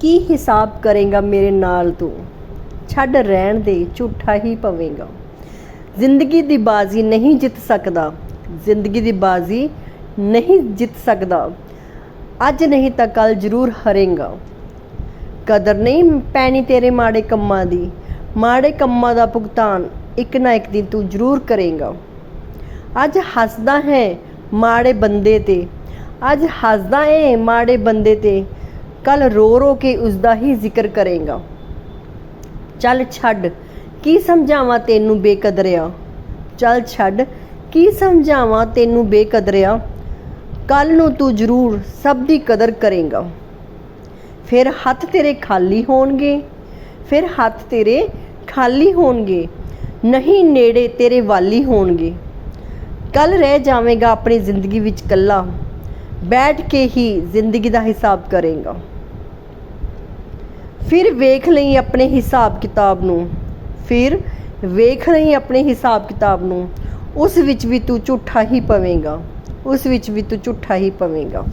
ਕੀ ਹਿਸਾਬ ਕਰੇਗਾ ਮੇਰੇ ਨਾਲ ਤੂੰ? ਛੱਡ ਰਹਿਣ ਦੇ, ਝੂਠਾ ਹੀ ਪਵੇਂਗਾ। ਜ਼ਿੰਦਗੀ ਦੀ ਬਾਜ਼ੀ ਨਹੀਂ ਜਿੱਤ ਸਕਦਾ। ਜ਼ਿੰਦਗੀ ਦੀ ਬਾਜ਼ੀ ਨਹੀਂ ਜਿੱਤ ਸਕਦਾ। ਅੱਜ ਨਹੀਂ ਤਾਂ ਕੱਲ ਜ਼ਰੂਰ ਹਰੇਗਾ। ਕਦਰ ਨਹੀਂ ਪੈਣੀ ਤੇਰੇ ਮਾੜੇ ਕੰਮਾਂ ਦੀ। ਮਾੜੇ ਕੰਮਾਂ ਦਾ ਭੁਗਤਾਨ ਇੱਕ ਨਾ ਇੱਕ ਦਿਨ ਤੂੰ ਜ਼ਰੂਰ ਕਰੇਗਾ। ਅੱਜ ਹੱਸਦਾ ਹੈ ਮਾੜੇ ਬੰਦੇ ਤੇ। ਅੱਜ ਹੱਸਦਾ ਏ ਮਾੜੇ ਬੰਦੇ ਤੇ। ਕੱਲ ਰੋ ਰੋ ਕੇ ਉਸ ਦਾ ਹੀ ਜ਼ਿਕਰ ਕਰੇਗਾ। ਚੱਲ ਛੱਡ, ਕੀ ਸਮਝਾਵਾਂ ਤੈਨੂੰ ਬੇਕਦਰਿਆ? ਚੱਲ ਛੱਡ, ਕੀ ਸਮਝਾਵਾਂ ਤੈਨੂੰ ਬੇਕਦਰਿਆ? ਕੱਲ ਨੂੰ ਤੂੰ ਜ਼ਰੂਰ ਸਭ ਦੀ ਕਦਰ ਕਰੇਗਾ। ਫਿਰ ਹੱਥ ਤੇਰੇ ਖਾਲੀ ਹੋਣਗੇ, ਫਿਰ ਹੱਥ ਤੇਰੇ ਖਾਲੀ ਹੋਣਗੇ, ਨਹੀਂ ਨੇੜੇ ਤੇਰੇ ਵਾਲੀ ਹੋਣਗੇ। ਕੱਲ ਰਹਿ ਜਾਵੇਂਗਾ ਆਪਣੀ ਜ਼ਿੰਦਗੀ ਵਿੱਚ ਇਕੱਲਾ। ਬੈਠ ਕੇ ਹੀ ਜ਼ਿੰਦਗੀ ਦਾ ਹਿਸਾਬ ਕਰੇਗਾ। ਫਿਰ ਵੇਖ ਲਈ ਆਪਣੇ ਹਿਸਾਬ ਕਿਤਾਬ ਨੂੰ। ਫਿਰ ਵੇਖ ਲਈ ਆਪਣੇ ਹਿਸਾਬ ਕਿਤਾਬ ਨੂੰ। ਉਸ ਵਿੱਚ ਵੀ ਤੂੰ ਝੂਠਾ ਹੀ ਪਵੇਂਗਾ। ਉਸ ਵਿੱਚ ਵੀ ਤੂੰ ਝੂਠਾ ਹੀ ਪਵੇਂਗਾ।